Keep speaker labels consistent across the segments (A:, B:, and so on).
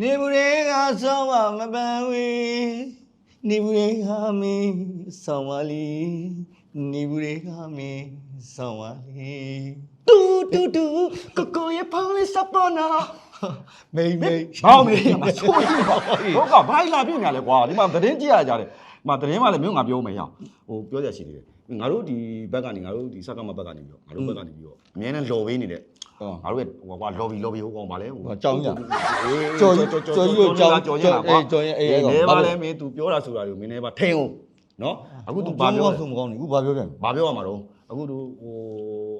A: နေဘူးတွေကဆောင်းမမပန်းဝေးနေဘူးတွေကမင်းဆောင်းပါလီနေဘူးတွေကမင်းဆောင်းပါလီတူတူတူကိုကိုရဲ့ဖောင်းလေးစပေါ်နာမေးမေး။
B: ဘောင်းနေမှာဆိုရင်တော့ဟုတ်ကဘာလာပြညာလဲကွာဒီမှာသတင်းကြည့်ရကြတယ်။ဒီမှာသတင်းမှလည်းမျိုးငါပြောမယ်ရအောင်။ဟိုပြောရရှိသေးတယ်။ငါတို့ဒီဘက်ကနေငါတို့ဒီစက်ကမဘက်ကနေပြီးတော့ငါတို့ဘက်ကနေပြီးတော့အများနဲ့လော်ပေးနေတဲ့ ငါတို့ရဲ့ဟိုကွာ lobby lobby ဟိုကောင်ဗာလဲဟို
A: ကြောင်းရ
B: ကြော်
A: ကြော်ကြော်ကြီးကိုကြောင်း
B: ကြော်ရတာကွာ
A: အေးကြော်ရင်အေးအဲ့ကောင်
B: နေ
A: ဘာ
B: ပါ
A: လဲ
B: လဲမင်း तू ပြောတာဆိုတာတွေကိုမင်းနေပါထိန်အောင်နော်အခု तू ဘာ
A: ဘာ
B: ပြော
A: ပြောဆိုမကောင်းနေခုဘာပြောပြန်
B: ဘာပြောရမှာတော့အခု तू ဟို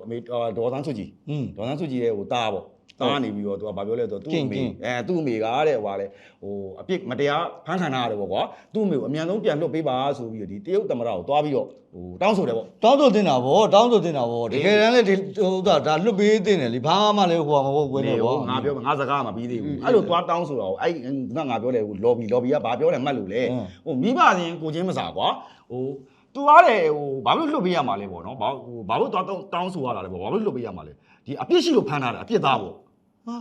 B: အမေဒေါ်သန်းစုကြည်
A: อืม
B: ဒေါ်နန်းစုကြည်ရဲ့ဟိုတားပေါ့ သားနေပြီးတော့သူကဘာပြောလဲဆိုတော့သူ့အမေအဲသူ့အမေကတဲ့ဟွာလေဟိုအပြစ်မတရားဖမ်းခံထားရတယ်ပေါ့ကွာသူ့အမေကိုအမြန်ဆုံးပြန်လွှတ်ပေးပါဆိုပြီးတော့ဒီတရုတ်သမ္မတကိုတွားပြီးတော့ဟိုတောင်းဆိုတယ်ပေါ့
A: တောင်းဆိုတင်တာဗောတောင်းဆိုတင်တာဗောတကယ်တမ်းလည်းဒီဟိုဒါဒါလွတ်ပေးတင်တယ်လीဘာမှလည်းဟိုမှာမဟုတ်ဘူးလေဗော
B: ငါပြောငါစကားမှပြီးသေးဘူးအဲ့လိုသွားတောင်းဆိုတာကိုအဲ့ငါငါပြောတယ်ဟို lobby lobby ကဘာပြောတယ်မှတ်လို့လေဟိုမိဘချင်းကိုချင်းမစားကွာဟိုသူအားတယ်ဟိုဘာလို့လွတ်ပေးရမှာလဲဗောနော်ဘာဟိုဘာလို့တောင်းတောင်းဆိုရတာလဲဗောဘာလို့လွတ်ပေးရမှာလဲဒီအပြစ်ရှိလို့ဖမ်းထားတာအပြစ်သားဗော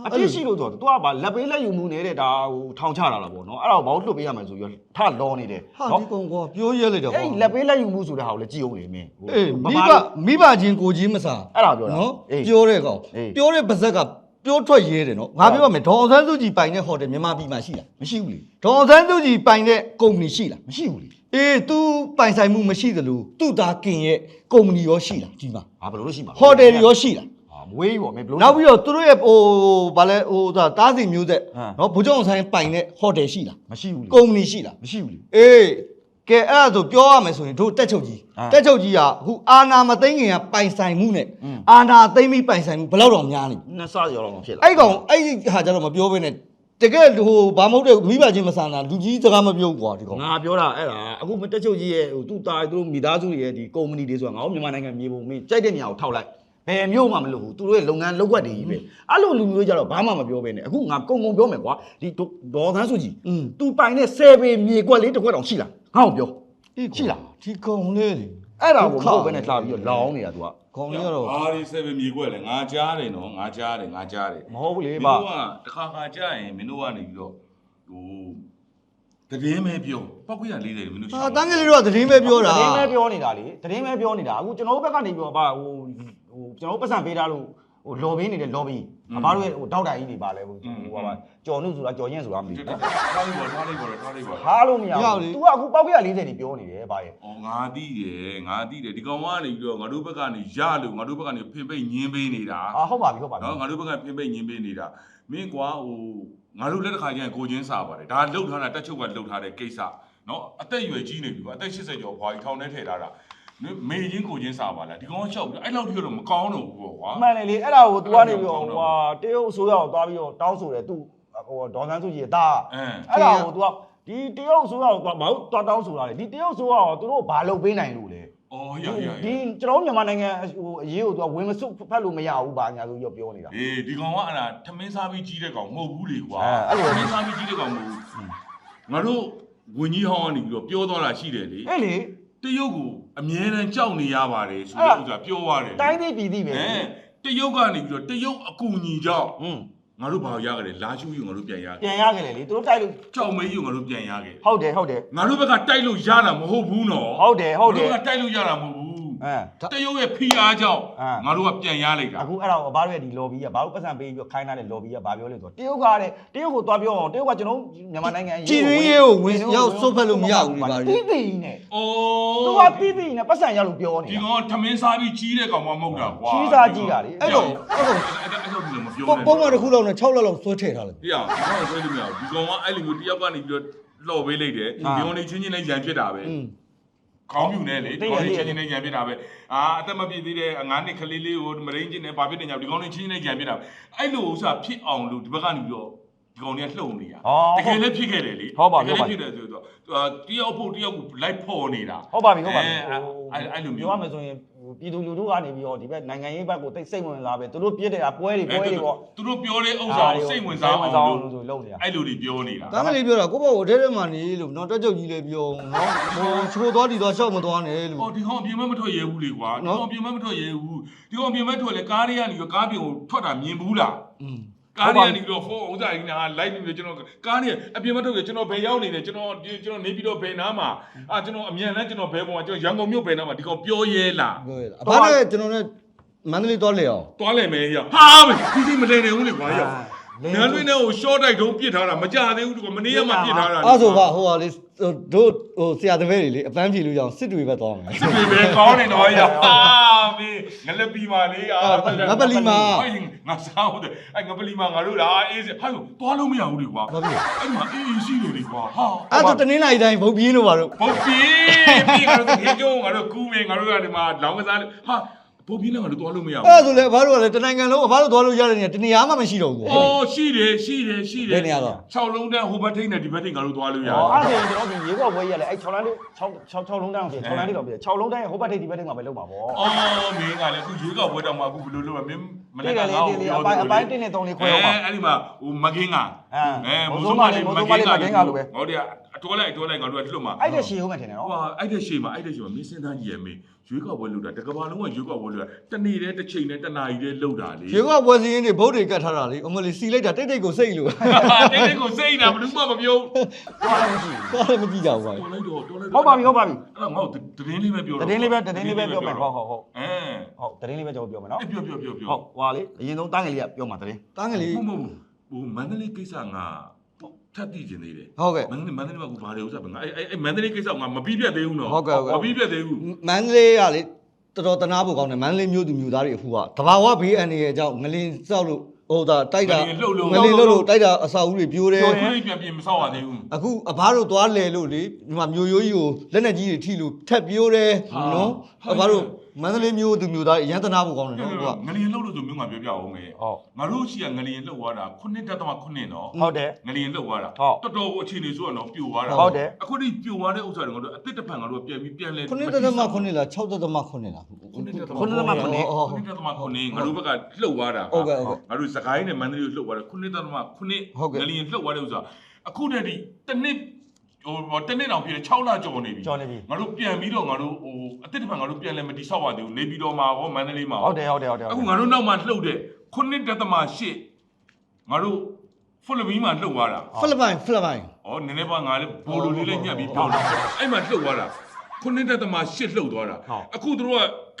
B: အပြစ်ရှိလို့ဆိုတော့ तू ကဘာလက်ပေးလက်ယူမှုနေတဲ့ဒါဟိုထောင်ချတာလားပေါ့နော်အဲ့ဒါကိုဘာလို့လွတ်ပေးရမှာဆိုပြီးထလောနေတယ်
A: ဟာဒီကောင်ကွာပြောရဲလိုက်တာဗော
B: အဲ့လက်ပေးလက်ယူမှုဆိုတဲ့ဟာကိုလည်းကြည့်အောင်လေမင်းဟို
A: အေး
B: ဗ
A: မိ
B: မာ
A: ဘမိဘချင်းကိုချင်းမစား
B: အဲ့ဒါပြောတာ
A: နော်
B: အေး
A: ပြောတဲ့ကောင်
B: အေး
A: ပြောတဲ့ပါဇက်ကပြောထွက်ရဲတယ်နော်ငါပြောရမယ်ဒေါအောင်ဆန်းစုကြည်ပိုင်တဲ့ဟိုတယ်မြန်မာပြည်မှာရှိလား
B: မရှိဘူးလေ
A: ဒေါအောင်ဆန်းစုကြည်ပိုင်တဲ့ကုမ္ပဏီရှိလား
B: မရှိဘူးလေ
A: အေး तू ပိုင်ဆိုင်မှုမရှိသလိုသူ့သားကင်ရဲ့ကုမ္ပဏီရောရှိလားဒီမှာ
B: ဟာဘယ်လိုလို့ရှိမှာ
A: ဟိုတယ်တွေရောရှိလား
B: ဟာ မဝေးဘူးပေါ့မင်းဘယ်လို
A: နောက်ပြီးတော့သူတို့ရဲ့ဟိုဗာလဲဟိုဒါတားစီမျိုးသက်
B: ဟမ်
A: နော်ဘုကြောင့်ဆိုင်ပိုင်တဲ့ဟိုတယ်ရှိလား
B: မရှိဘူးလေ
A: ကုမ္ပဏီရှိလား
B: မရှိဘူးလေ
A: အေးကဲအဲ့ဒါဆိုပြောရမယ်ဆိုရင်တို့တက်ချုပ်ကြီး
B: ဟမ်
A: တက်ချုပ်ကြီးကအခုအာနာမသိငင်ကပိုင်ဆိုင်မှုနဲ့
B: อืม
A: အာနာသိမ့်ပြီးပိုင်ဆိုင်မှုဘယ်လောက်တော့များနေ
B: နှစ်ဆရောလောက်ဖြစ်လာ
A: အဲ့ကောင်အဲ့ဒီဟာကြတော့မပြောဘဲနဲ့တကယ်ဟိုဘာမဟုတ်တဲ့မိဘချင်းမဆန်တာလူကြီးစကားမပြောဘူးကွာဒီကောင်
B: ငါပြောတာအဲ့ဒါအခုမတက်ချုပ်ကြီးရဲ့ဟိုသူ့တာသူတို့မိသားစုတွေရဲ့ဒီကုမ္ပဏီတွေဆိုတာငါတို့မြန်မာနိုင်ငံမြေပုံမင်းကြိုက်တဲ့နေရာကိုထောက်လိုက် ဘယ်မျိုးမှမလုပ်ဘူးသူတို့ရဲ့လုပ်ငန်းလုပ်ကွက်တွေကြီးပဲအဲ့လိုလူမျိုးတွေကြတော့ဘာမှမပြောဘဲနဲ့အခုငါကုံကုံပြောမယ်ကွာဒီဒေါ်သန်းစုကြည်
A: อืม
B: သူပိုင်တဲ့10ပေမြေကွက်လေးတစ်ခွက်တောင်ရှိလားငါ့ကိုပြော ရှိလား
A: ဒီကောင်လေးလေ
B: အဲ့ဒါကိုမဟုတ်ဘဲနဲ့လှပြီးတော့လောင်းနေတာ तू က
A: ကောင်လေးကတော့
C: ဘာဒီ7မြေခွက်လဲငါကြားတယ်နော်ငါကြားတယ်ငါကြားတယ်
B: မဟုတ်ဘူးလေ
C: မင်း
B: ဗျ
C: တို့ကတစ်ခါခါကြားရင်မင်းတို့ကနေပြီးတော့ဟိုတည်င်းပဲပြောပောက်ခွေရလေးတယ်မင်းတို့
A: ဟာတန်းကလေးတို့ကသတင်းပဲပြောတာ
B: တရင်ပဲပြောနေတာလေတရင်ပဲပြောနေတာအခုကျွန်တော်တို့ဘက်ကနေပြောပါဟိုဟို ကျွန်တော်တို့ပတ်စံပေးထားလို့ဟို lobby နေတဲ့ lobby အဘတို့ရဲ့ဟိုတောက်တိုင်ကြီးတွေပါလဲဟိုဟိုပါကြော်နုဆိုတာကြော်ရင်ဆိုတာမသိဘူး
C: ထားလိုက်ပါထားလိုက်ပါထားလိုက်ပါ
B: ဟာလို့မရဘူး तू ကအခုပေါက်ပြ40နေပြောနေတယ်ဗျာရဲ့
C: ဩငါသိတယ်ငါသိတယ်ဒီကောင်ကနေပြီးတော့ငါတို့ဘက်ကနေရလို့ငါတို့ဘက်ကနေဖင်ပိတ်ညင်းပေးနေတာ
B: အာဟုတ်ပါပြီဟုတ်ပါပြီ
C: နော်ငါတို့ဘက်ကဖင်ပိတ်ညင်းပေးနေတာမင်းကွာဟိုငါတို့လက်တစ်ခါကျရင်ကိုချင်းစားပါတယ်ဒါလှုပ်ထားတာတက်ချုပ်ကလှုပ်ထားတဲ့ကိစ္စနော်အသက်အရွယ်ကြီးနေပြီကွာအသက်80ကျော်ဘွားကြီးထောင်ထဲထည့်ထားတာ မေချင်းကိုချင်းစားပါလားဒီကောင်ကလျှောက်ပြီးအဲ့လောက်ထိတော့မကောင်းတော့ဘူးပေါ့ကွာ
B: အမှန်လေလေအဲ့ဒါကို तू ကနေပြီးတော့ဟိုဟာတရုတ်အစိုးရကိုသွားပြီးတော့တောင်းဆိုတယ် तू ဟိုဒေါ်ဆန်းစုကြည်တာ
C: အင်း
B: အဲ့ဒါကို तू ကဒီတရုတ်အစိုးရကိုသွားမဟုတ်သွားတောင်းဆိုတာလေဒီတရုတ်အစိုးရကိုသူတို့ဘာလုပ်ပေးနိုင်လို့လဲ
C: အော်ရရရ
B: ဒီကျွန်တော်တို့မြန်မာနိုင်ငံဟိုအရေးကို तू ကဝင်မစွတ်ဖတ်လို့မရဘူးဘာညာဆိုပြီးတော့ပြောနေတာ
C: အေးဒီကောင်ကအဲ့ဒါထမင်းစားပြီးကြီးတဲ့ကောင်မဟုတ်ဘူးလေကွာ
B: အဲအဲ့လို
C: ထမင်းစားပြီးကြီးတဲ့ကောင်မဟုတ်ဘူးငါတို့ဝင်ကြီးဟောင်းကနေပြီးတော့ပြောသွားတာရှိတယ်လေ
B: အေးလေ
C: တရုတ်ကိုအမြဲတမ်းကြောက်နေရပါတယ်ဆိုတဲ့ဥစ္စာပြောသွားတယ်
B: တိုင်းသေးပြည်သေးပဲ
C: အဲတရုတ်ကနေပြီးတော့တရုတ်အကူညီကြောင့်
B: อืม
C: ငါတို့ဘာရကြတယ်လာရှုယူငါတို့ပြန်ရခဲ့
B: ပြန်ရခဲ့လေလေသူတို့တိုက်လို့
C: ကြောက်မေးယူငါတို့ပြန်ရခဲ့
B: ဟုတ်တယ်ဟုတ်တယ်
C: ငါတို့ဘက်ကတိုက်လို့ရတာမဟုတ်ဘူးနော်
B: ဟုတ်တယ်ဟုတ်တယ်
C: ငါတို့ကတိုက်လို့ရတာမဟုတ်ဘူး
B: အဲ
C: တရုတ်ရဲ့ဖိအားကြောင့်
B: အဲ
C: ငါတို့ကပြန်ရလိုက်တာ
B: အခုအဲ့ဒါကိုဘာလို့ရဲ့ဒီ lobby ကဘာလို့ပတ်စံပေးပြီးတော့ခိုင်းထားတဲ့ lobby ကဘာပြောလဲဆိုတော့တရုတ်ကတဲ့တရုတ်ကိုသွားပြောအောင်တရုတ်ကကျွန်တော်မြန်မာနိုင်ငံအရေး
A: ကြည်ရင်းရေးကိုဝင်ရောက်စွတ်ဖက်လို့မရဘူးဒီပါလေ
B: တိတိနဲ့
C: အိုး
B: သူကတိတိနဲ့ပတ်စံရလို့ပြောနေ
C: ဒီ
B: တာ
C: ကောင်ကထမင်းစားပြီးကြီးတဲ့ကောင်မှမဟုတ်တာကွာ
B: ကြီးစားကြီးတာလေ
A: အဲ့တော့အဲ့တော့
C: အဲ့ဒါအဲ့ဒါလည်းမပြော
A: ပုံ
C: နဲ့
A: ပုံမှန်တစ်ခုလောက်နဲ့6လက်လောက်ဆွဲထည့်ထားလိုက်
C: ပြရအောင်ဘာလို့ဆွဲလို့မရဘူးဒီကောင်ကအဲ့လိုမျိုးတယောက်ကနေပြီးတော့လှော်ပေးလိုက်တယ်ဒီကောင်နေချင်းချင်းနဲ့ရန်ဖြစ်တာပဲ
A: อืม
C: ခေါင်းပြူနဲ့လေဒီကောင်နေချင်းချင်းနဲ့ရန်ဖြစ်တာပဲအာအသက်မပြည့်သေးတဲ့ငါးနှစ်ကလေးလေးကိုမရင်းချင်းနဲ့ဘာဖြစ်နေကြဒီကောင်နေချင်းချင်းနဲ့ရန်ဖြစ်တာအဲ့လိုဥစ္စာဖြစ်အောင်လို့ဒီဘက်ကနေပြီးတော့ဒီကောင်တွေကလှုပ်နေတာတကယ်လည်းဖြစ်ခဲ့တယ်လေ
B: ဟုတ်ပါ
C: တ
B: ပြီ
C: ကယ်
B: ဟုတ်ပါ
C: လည်းဖြစ်တယ်ဆိုတော့တယောက်ဖို့တယောက်ကိုလိုက်ဖော်နေတာ
B: ဟုတ်ပါပြီဟုတ်ပါပြီ
C: အဲအဲ့အဲ့လိုမျိုး
B: ပြောရမယ်ဆိုရင် ပြည်သူလူထုကနေပြီးတော့ဒီဘက်နိုင်ငံရေးဘက်ကိုတိတ်စိတ်ဝင်စားပဲသူတို့ပြစ်တဲ့ပွဲတွေပွဲတွေပေါ့
C: သူတို့ပြောတဲ့ဥစ္စာကိုစိတ်ဝင်စားအောင်
B: လို့ဆိုလုံးနေတာ
C: အဲ့လိုတွေပြောနေတာ
A: တန်းကလေးပြောတာကိုပေါ့ကိုထဲထဲမှာနေလို့နော်တက်ကြုတ်ကြီးလည်းပြောနော်ဟိုချိုးသွားတီသွားရှောက်မသွားနဲ့လို့
C: ဟောဒီဟောအပြင်မမထွက်ရဲဘူးလေကွာဒီ
A: နော်
C: ဟောအပြင်မမထွက်ရဲဘူးဒီဟောအပြင်မထွက်လေကားတွေကနေပြီးကားပြင်ကိုထွက်တာမြင်ဘူးလား
A: อืม
C: ကားတွေကနေပြီးတော့ဖုန်းဥစ္စာကြီးနာလိုက်နေပြီးကျွန်တော်ကားတွေအပြင်မထုတ်ရကျွန်တော်ဘယ်ရောက်နေလဲကျွန်တော်ကျွန်တော်နေပြီးတော့ဘယ်နားမှာအာကျွန်တော်အမြန်လန်းကျွန်တော်ဘယ်ပေါ်မှာကျွန်တော်ရန်ကုန်မြို့ဘယ်နားမှာဒီကောင်ပြောရဲလား
A: ပြောရတာအဖနဲ့ကျွန်တော်နဲ့မန္တလေးသွားလေအောင်
C: သွားလိုက်မယ်ဟေ့ဟာဒီစီမလဲနေဘူးလေကွာရောက် နန်းတွင်းထဲကို short တိုက်တုံးပြစ်ထားတာမကြသေးဘူးဒီကောင်မနေ့ကမှပြစ်ထားတာ
A: အဲ့ဆိုပါဟိုဟာလေတို့ဟိုဆရာတပည့်တွေလေအပန်းဖြေလို့ရအောင်စစ်တွေပဲသွားမယ်
C: စစ်တွေပဲကောင်းနေတော့ရဟာမင်းငလက်ပီမာလေးအာ
A: ငပလီမာ
C: ဟိုင်းငါစားဟုတ်တယ်အဲ့ငပလီမာငါတို့လားအေးဟာလို့သွားလို့မရဘူးလေကွာ
A: ဘာဖြစ်လဲ
C: အဲ့မှာအေးအေးရှိတယ်လေကွာဟာ
A: အဲ့ဒါတနင်္လာရီတိုင်းဘုတ်ပြင်းလို့ပါတော့
C: ပုတ်ပြီပြီငါတို့ခေကျုံငါတို့ကူးမယ်ငါတို့ကဒီမှာလောင်းကစားဟာ ပုတ်ပြီနဲ့ငါတို့သွားလို့မရဘူး
A: အဲ့ဒါဆိုလေအဖတို့ကလည်းတနိုင်ငံလုံးအဖတို့သွားလို့ရတဲ့နေရာတနေရာမှမရှိတော့ဘူး
C: အော်ရှိတယ်ရှိတယ်ရှိတယ်
A: ဘယ်နေရာတော့
C: 6လုံးတန်းဟိုဘက်ထိန်းနဲ့ဒီဘက်ထိန်းငါတို့သွားလို့ရ
B: ဟောအဲ့ဒါကျွန်တော်ဒီရေကောက်ပွဲကြီးကလည်းအဲ့6လမ်းလေး6 6 6လုံးတန်းအောင်ပြ6လမ်းလေးတော့ပြ6လုံးတန်းရဲ့ဟိုဘက်ထိပ်ဒီဘက်ထိပ်မှာပဲလုံးပါဗော
C: အော်မင်းကလည်းအခုရွေးကောက်ပွဲတော့မှအခုဘယ်လိုလုပ်မလဲမင်းမ
B: တိ
C: နေ့
B: တ်
C: က
B: ကလေး
C: ငါ့
B: တိ
C: ကို
B: တ်လေး
C: ပြော
B: အပိုင်းအပိုင်းတင်းနဲ့3လေးခွဲအောင်ပါ
C: အဲ့ဒီမှာဟိုမကင်းက
B: အဲ
C: အဲ
B: မိုး
C: မိုး
B: စိုး
C: စိုး
B: မ
C: မ
B: လေး
C: လေး
B: မိုး
C: မ
B: စိုး
C: က
B: မ
C: င်း
B: လေး
C: က
B: မကင်းကလိုပဲ
C: ဟောဒီ အတော်လိုက်အတော်လိုက်ငါတို့ကလွတ်မှာ
B: အဲ့တဲ့ရှည်ဟုတ်မှထင်တယ်နော်
C: ဟိုအဲ့တဲ့ရှေ့မှာအဲ့တဲ့ရှေ့မှာမင်းစင်းသားကြီးရဲ့မင်းရွေးကောက်ပွဲလုပ်တာတကဘာလုံးကရွေးကောက်ပွဲလုပ်တာတနေ့တည်းတစ်ချိန်တည်းတစ်နာရီတည်းလုပ်တာလေ
A: ရေကပွဲစင်းတွေဘုတ်တွေကတ်ထားတာလေအမလေးစီလိုက်တာတိတ်တိတ်ကိုစိတ်လို့
C: တိတ်တိတ်ကိုစိတ်နေတာဘယ်သူမှမပြော
B: ဘာလည်းမရှိဘူး
A: သွားလည်းမကြည့်ကြဘူးပါ
C: တော်လိုက်တော့တော်လိုက်
B: ဟုတ်ပါပြီဟုတ်ပါပြီ
C: အဲ့တော့ငါ့ကိုသတင်းလေးပဲပြော
B: တရင်လေးပဲတရင်လေးပဲပြောမယ်ဟုတ်ဟုတ်ဟုတ်
C: အဲ
B: ဟုတ်တရင်လေးပဲကျွန်တော်ပြောမယ်နော်
C: အဲ့ပြောပြောပြောပြော
B: ဟုတ်ဟွာလေအရင်ဆုံးတန်းငယ်လေးကပြောမှာတရင်
A: တန်းကလေး
C: ဟုတ်မဟုတ်ဟိုမန္တလေးကိစ္စငါ ထပ်သိကျင်သေးတယ်
A: ဟုတ်ကဲ့
C: မန္တလေးမန္တလေးမှာကူဘာတွေဥစ္စာပဲငါအဲ့အဲ့မန္တလေးကိစ္စငါမပြီးပြတ်သေးဘူးနော်
A: ဟုတ်ကဲ့ဟုတ်ကဲ့
C: မပြီးပြတ်သေးဘူး
A: မန္တလေးကလေတော်တော်တနာဖို့ကောင်းတယ်မန္တလေးမြို့သူမြို့သားတွေအခုကတဘာဝဘေးအန္တရာယ်ကြောင့်ငလင်စောက်လို့ဟိုဒါတိုက်တာ
C: ငလျင်လှုပ်လို့
A: ငလင်လှုပ်လို့တိုက်တာအစာအုပ်တွေပြိုးတယ်
C: တော်လေးပြန်ပြင်မဆောက်ရသေးဘူး
A: အခုအဘတို့သွားလဲလို့လေဒီမှာမြို့ရိုးကြီးကိုလက်နဲ့ကြီးတွေထိလို့ထက်ပြိုးတယ်
C: ဟာ
A: နော်
C: ဟုတ်
A: အဘတို့ မန္တလေးမြို့သူမြို့သားတွေအရန်တနာဖို့ကောင်းတယ်နော်ကိုက
C: ငလျင်လှုပ်လို့ဆိုမျိုးငါပြောပြအောင်မယ်
B: ဟုတ်
C: ငါတို့ရှိကငလျင်လှုပ်သွားတာ9.9နော်
B: ဟုတ်တယ်
C: ငလျင်လှုပ်သွားတာ
B: ဟုတ်
C: တော်တော်ကိုအခြေအနေဆိုတော့ပြိုသွားတာ
B: ဟုတ်တယ်
C: အခုဒီပြိုသွားတဲ့ဥစ္စာတွေငါတို့အသစ်တစ်ဖန်ငါတို့ပြန်ပြီးပြန်လဲ
A: ခုနှစ်သက်သမခုနှစ်လား6သက်သမခုနှစ်လား
C: ခုနှစ်သက်သမ
B: ခုနှစ်သက်သမခုနှစ်
A: ဟုတ်
C: ခု
A: ဟုတ်
C: နှစ်သမခုနှစ်ငါတို့ဘက်ကလှုပ်သွားတာ
A: ဟုတ်ကဲ့ဟုတ်ကဲ့
C: ငါတို့စကိုင်းနဲ့မန္တလေးကိုလှုပ်သွားတယ်ခုနှစ်သမခုနှစ်
A: ဟုတ်ကဲ့
C: ငလျင်လှုပ်သွားတဲ့ဥစ္စာအခုတည်းဒီတစ်နှစ် ဟိုဟိုတစ်နှစ်တောင်ပြည့်6လကျော်နေပြီ
B: ကြော်နေပြီ
C: ငါတို့ပြန်ပြီးတော့ငါတို့ဟိုအသစ်တစ်ဖန်ငါတို့ပြန်လဲမတိဆောက်ရသေးဘူးနေပြီးတော့မှာဟောမန္တလေးမှာ
B: ဟုတ်တယ်ဟုတ်တယ်ဟုတ်တယ်
C: အခုငါတို့နောက်မှာလှုပ်တဲ့9.8ငါတို့ဖိလစ်ပင်းမှာလှုပ်သွားတာ
A: ဖိလစ်ပိုင်ဖိလစ်ပိုင်။
C: ဩနည်းနည်းပါငါလည်းဘောလိုလေးလေးညှက်ပြီးပြောတယ်။အဲ့မှာလှုပ်သွားတာခုနှစ်တက်သမားရှစ်လှုပ်သွားတာ။အခုတို့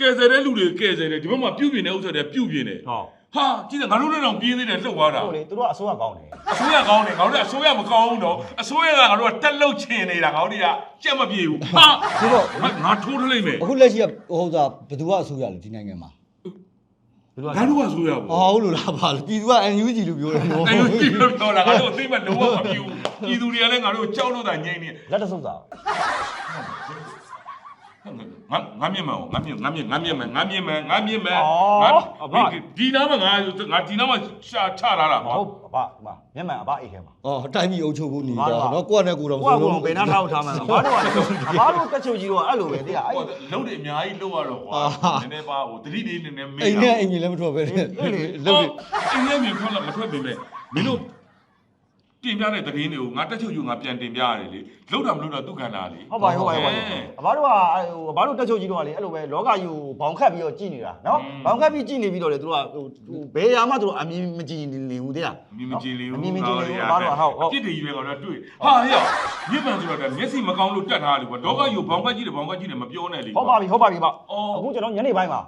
C: ကကယ်ဆယ်တဲ့လူတွေကယ်ဆယ်တယ်ဒီဘက်မှာပြုတ်ပြင်းတဲ့ဥစ္စာတွေပြုတ်ပြင်းတယ်
B: ဟုတ်။
C: ဟာကြည့်တယ်ငါတို့လည်းတော့ပြင်းသေးတယ်လှုပ်သွားတာ
B: ဟုတ်လေသူတို့ကအစိုးရကောင်းတယ်။
C: အစိုးရကောင်းတယ်ငါတို့ကအစိုးရမကောင်းဘူးတော့။အစိုးရကငါတို့ကတက်လှုပ်ချင်နေတာငါတို့တွေကကြက်မပြေဘူး။ဟာ
A: ဒီတော့
C: ငါထိုးထလိုက်မယ်
A: အခုလက်ရှိကဟိုဒါဘယ်သူကအဆိုးရလဲဒီနိုင်ငံမှာ
B: သူတို့က။
C: ငါတို့ကအစိုးရပေါ့
A: အော်ဟုတ်လို့လားပါပြည်သူက NUG လို့ပြောတယ်နော်။
C: အဲ့လိုကြည့်လို့ပြောတာငါတို့အသိမှလုံးဝမပြေဘူး။ပြည်သူတွေကလည်းငါတို့ကြောက်လို့တာငြိမ့်နေ
B: လက်တဆုပ်စာ
C: ငါငါမြင်မအောင်ငါမြင်ငါမြင်ငါမြင်မယ်ငါမြင်မယ်ငါမြင်မယ်
B: ဩအဘ
C: ဒီနားမှာငါငါဒီနားမှာရှာချလာတာ
B: ဟု
C: ဟော
B: တ်အဘဒီမှာမျက်မှန်အဘအိတ်ထဲမှာ
A: အော်တိုင်းပြည်အုပ်ချုပ်ဖို့နေ
B: ဘာ
A: ကြ
B: လို့
A: နော်ကိုယ့်နဲ့ကိုယ်တော့
B: ကိုကကတော့ဘယ်နှထောက်ထားမှန်းဘာလို့ကအဘတို့တက်ချုပ်ကြီးတော့အဲ့လိုပဲတရားအဲ့
C: ဟိုလုံးတွေအများကြီးလောက်ရတော့ကွာနည်းနည်းပါဟိုတတိလေးနည်းနည်းမေး
A: အိမ်နဲ့အိမ်ကြီးလည်းမထွက်ပဲနဲ့လုပ်တယ်
C: အိမ်နဲ့မြင်ထွက်လာမထွက်ပေမဲ့မင်းတို့ တင်ပြတဲ့သတင်းတွေကိုငါတက်ချုပ်ယူငါပြန်တင်ပြရတယ်လေလောက်တာမလောက်တာသူ့ခန္ဓာလေ
B: ဟုတ်ပါဟုတ်ပါဟုတ်ပါအဘတို့ကဟိုအဘတို့တက်ချုပ်ကြီးတော့လေအဲ့လိုပဲလောကကြီးကိုဘောင်ခတ်ပြီးတော့ကြည်နေတာနော်ဘောင်ခတ်ပြီးကြည်နေပြီးတော့လေသူတို့ကဟိုဘယ်ရာမှသူတို့အမြင်မကြည်နေဘူးတရား
C: မင်းမကြည်လေဘူး
B: အမြင်မကြည်လေဘူးအဘတို့ကဟုတ်ဟုတ်
C: ပြစ်တွေကြီးပဲကတော့တွေ့ဟာဟေ့မြစ်ပန်ဆိုတော့မျက်စိမကောင်းလို့တတ်ထားတယ်ကွာဒေါကယူဘောင်ကကြီးတယ်ဘောင်ကကြီးတယ်မပြောနဲ့လေ
B: ဟုတ်ပါပြီဟုတ်ပါပြီဗျ
C: အော်
B: အခုကျွန်တော်ညနေပိုင်းမှာ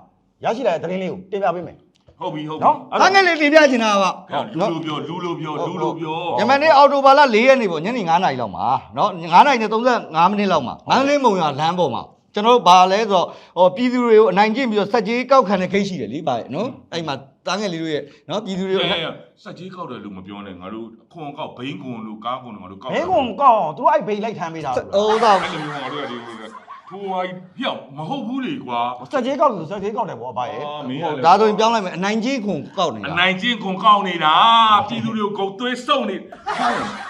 B: ရရှိလာတဲ့သတင်းလေးကိုတင်ပြပေးမယ်
C: ဟုတ်ပြီဟုတ်ပြီ
B: နော်။
A: အားငယ်လေးတင်ပြချင်တာပါ
C: လူလိုပြောလူလိုပြောလူလိုပြော
A: ညမနေ့အော်တိုဘာလ၄ရက်နေ့ပေါ့ညနေ9:00နာရီလောက်မှာနော်9:00နာရီနဲ့35မိနစ်လောက်မှာမန္တလေးမုံရလမ်းပေါ်မှာကျွန်တော်တို့ဘာလဲဆိုတော့ဟောပြည်သူတွေကိုအနိုင်ကျင့်ပြီးတော့စက်ကြီးကောက်ခံတဲ့ဂိတ်ရှိတယ်လေဗျာနော်အဲ့မှာတားငယ်လေးတို့ရဲ့နော်ပြည်သူတွေကို
C: အဲစက်ကြီးကောက်တယ်လို့မပြောနဲ့ငါတို့အခွန်ကောက်ဘိန်းကွန်လို့ကားကွန်လို့ငါတို့ကောက်
B: ဘဲကုံကောက်အောင်သူတို့အဲ့ဘိတ်လိုက်ထမ်းပေးတာလို့
A: ဟိုတော့
C: အဲ့လိုမျိုးငါတို့ကဒီ ဖိုးဝါကြီးပြောက်မဟုတ်ဘူးလေကွာ
A: စက်ကြီးကောက်လို့စက်ကြီးကောက်တယ်ဗောဘာရဲ့
C: အာမင်းက
A: ဟုတ်
C: လည်း
A: ဒါဆိုရင်ပြောင်းလိုက်မယ်အနိုင်ကြီးခွန်ကောက်နေတာ
C: အနိုင်ကျင့်ခွန်ကောင်းနေတာပြည်သူတွေကိုဂုံသွေးစုံနေ